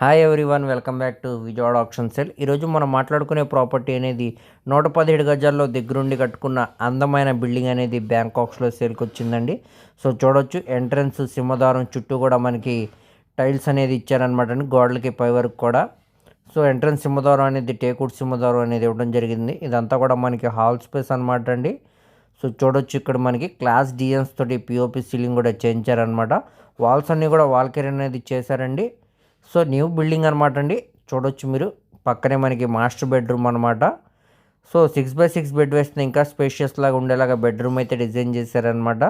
Hi everyone welcome back to Vijayawada option cell ఈరోజు మనం మాట్లాడుకునే ప్రాపర్టీ అనేది నూట పదిహేడు గజాల్లో దగ్గరుండి కట్టుకున్న అందమైన బిల్డింగ్ అనేది బ్యాంకాక్స్లో సేల్కి వచ్చిందండి. సో చూడొచ్చు ఎంట్రన్స్ సింహద్వారం చుట్టూ కూడా మనకి టైల్స్ అనేది ఇచ్చారనమాట అండి గోడలకి పై వరకు కూడా. సో ఎంట్రన్స్ సింహద్వారం అనేది టేకూట్ సింహద్వారం అనేది ఇవ్వడం జరిగింది. ఇదంతా కూడా మనకి హాల్ స్పేస్ అనమాట అండి. సో చూడొచ్చు ఇక్కడ మనకి క్లాస్ డిఎన్స్ తోటి పిఓపి సీలింగ్ కూడా చేయించారనమాట వాల్స్ అన్నీ కూడా వాల్కెరీ అనేది చేశారండి. సో న్యూ బిల్డింగ్ అనమాట అండి. చూడొచ్చు మీరు. పక్కనే మనకి మాస్టర్ బెడ్రూమ్ అనమాట so six by six bed వేస్తే ఇంకా స్పేషియస్ లాగా ఉండేలాగా బెడ్రూమ్ అయితే డిజైన్ చేశారనమాట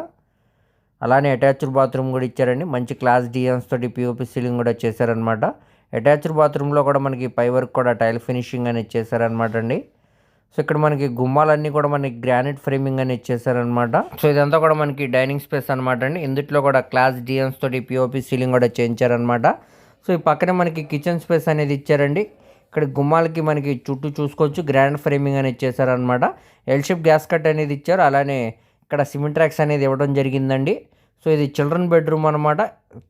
అలానే అటాచ్డ్ బాత్రూమ్ కూడా ఇచ్చారండి. మంచి క్లాస్ డిజైన్స్ తోటి పిఓపి సీలింగ్ కూడా చేశారనమాట అటాచ్డ్ బాత్రూంలో కూడా మనకి పై వర్క్ కూడా టైల్ ఫినిషింగ్ అనేది చేశారనమాట అండి. సో ఇక్కడ మనకి గుమ్మాలన్నీ కూడా మనకి గ్రానైట్ ఫ్రేమింగ్ అని ఇచ్చేసారనమాట సో ఇదంతా కూడా మనకి డైనింగ్ స్పేస్ అనమాట అండి. ఇందుట్లో కూడా క్లాస్ డిఎన్స్ తోటి పిఓపి సీలింగ్ కూడా చేయించారనమాట సో ఈ పక్కనే మనకి కిచెన్ స్పేస్ అనేది ఇచ్చారండి. ఇక్కడ గుమ్మాలకి మనకి చుట్టూ చూసుకోవచ్చు. గ్రాండ్ ఫ్రేమింగ్ అనేది ఇచ్చేసారనమాట ఎల్షిప్ గ్యాస్ కట్ అనేది ఇచ్చారు. అలానే ఇక్కడ సిమెంట్ ర్యాక్స్ అనేది ఇవ్వడం జరిగిందండి. సో ఇది చిల్డ్రన్ బెడ్రూమ్ అనమాట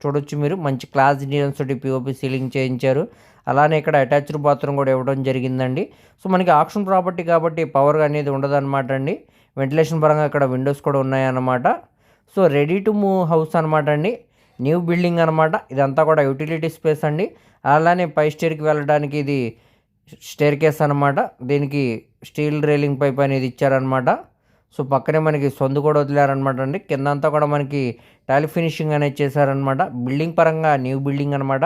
చూడొచ్చు మీరు. మంచి క్లాస్ డిజైన్స్ తోటి పిఓపి సీలింగ్ చేయించారు. అలానే ఇక్కడ అటాచ్డ్ బాత్రూమ్ కూడా ఇవ్వడం జరిగిందండి. సో మనకి ఆప్షన్ ప్రాపర్టీ కాబట్టి పవర్ అనేది ఉండదన్నమాట అండి. వెంటిలేషన్ పరంగా ఇక్కడ విండోస్ కూడా ఉన్నాయన్నమాట. So ready to move house అనమాట అండి. న్యూ బిల్డింగ్ అనమాట ఇదంతా కూడా యూటిలిటీ స్పేస్ అండి. అలానే పై స్టేర్కి వెళ్ళడానికి ఇది స్టేర్ కేస్ అనమాట దీనికి స్టీల్ రైలింగ్ పైప్ అనేది ఇచ్చారనమాట సో పక్కనే మనకి సొందు కూడా వదిలేరనమాట అండి. కింద అంతా కూడా మనకి టైల్ ఫినిషింగ్ అనేది చేశారనమాట బిల్డింగ్ పరంగా న్యూ బిల్డింగ్ అనమాట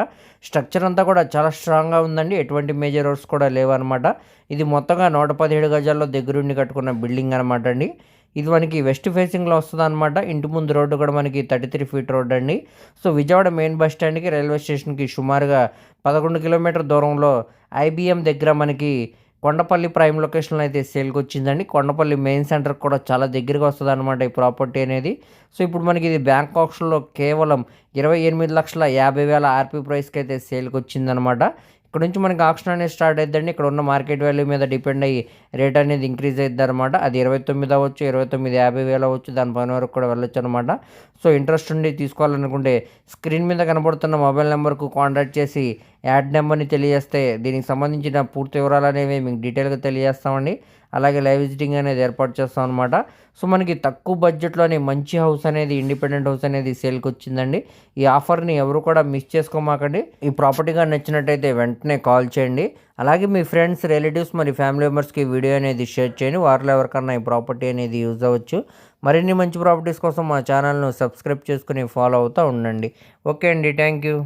స్ట్రక్చర్ అంతా కూడా చాలా స్ట్రాంగ్గా ఉందండి. ఎటువంటి మేజర్ వర్క్స్ కూడా లేవన్నమాట. ఇది మొత్తంగా నూట పదిహేడు గజాల్లో దగ్గరుండి కట్టుకున్న బిల్డింగ్ అనమాట అండి. ఇది మనకి వెస్ట్ ఫేసింగ్లో వస్తుంది అనమాట ఇంటి ముందు రోడ్డు కూడా మనకి థర్టీ త్రీ ఫీట్ రోడ్ అండి. సో విజయవాడ మెయిన్ బస్ స్టాండ్కి రైల్వే స్టేషన్కి సుమారుగా పదకొండు కిలోమీటర్ దూరంలో ఐబిఎం దగ్గర మనకి కొండపల్లి ప్రైమ్ లొకేషన్లో అయితే సేల్కి వచ్చిందండి. కొండపల్లి మెయిన్ సెంటర్ కూడా చాలా దగ్గరగా వస్తుంది అనమాట ఈ ప్రాపర్టీ అనేది. సో ఇప్పుడు మనకి ఇది బ్యాంక్ ఆప్షన్లో కేవలం ఇరవై ఎనిమిది లక్షల యాభై వేల ఆర్పీ ప్రైస్కి అయితే సేల్కి వచ్చిందనమాట ఇక్కడ నుంచి మనకి ఆప్షన్ అనేది స్టార్ట్ అవుతుందండి ఇక్కడ ఉన్న మార్కెట్ వాల్యూ మీద డిపెండ్ అయ్యి రేట్ అనేది ఇంక్రీజ్ అవుతుంది అనమాట అది ఇరవై తొమ్మిది అవ్వచ్చు ఇరవై తొమ్మిది యాభై వేలు అవ్వచ్చు దానిపైన వరకు కూడా వెళ్ళొచ్చు అనమాట సో ఇంట్రెస్ట్ ఉండి తీసుకోవాలనుకుంటే స్క్రీన్ మీద కనబడుతున్న మొబైల్ నెంబర్కు కాంటాక్ట్ చేసి యాడ్ నెంబర్ని తెలియజేస్తే దీనికి సంబంధించిన పూర్తి వివరాలు అనేవి మీకు డీటెయిల్గా తెలియజేస్తామండి. అలాగే లైవ్ విజిటింగ్ అనేది ఏర్పాటు చేస్తాం అనమాట సో మనకి తక్కువ బడ్జెట్లోనే మంచి హౌస్ అనేది ఇండిపెండెంట్ హౌస్ అనేది సేల్కి వచ్చిందండి. ఈ ఆఫర్ని ఎవరు కూడా మిస్ చేసుకోమాకండి. ఈ ప్రాపర్టీగా నచ్చినట్టయితే వెంటనే కాల్ చేయండి. అలాగే మీ ఫ్రెండ్స్ రిలేటివ్స్ మరి ఫ్యామిలీ మెంబర్స్కి వీడియో అనేది షేర్ చేయండి. వారిలో ఎవరికన్నా ఈ ప్రాపర్టీ అనేది యూజ్ అవ్వచ్చు. మరిన్ని మంచి ప్రాపర్టీస్ కోసం మా ఛానల్ను సబ్స్క్రైబ్ చేసుకుని ఫాలో అవుతూ ఉండండి. ఓకే అండి. Thank you.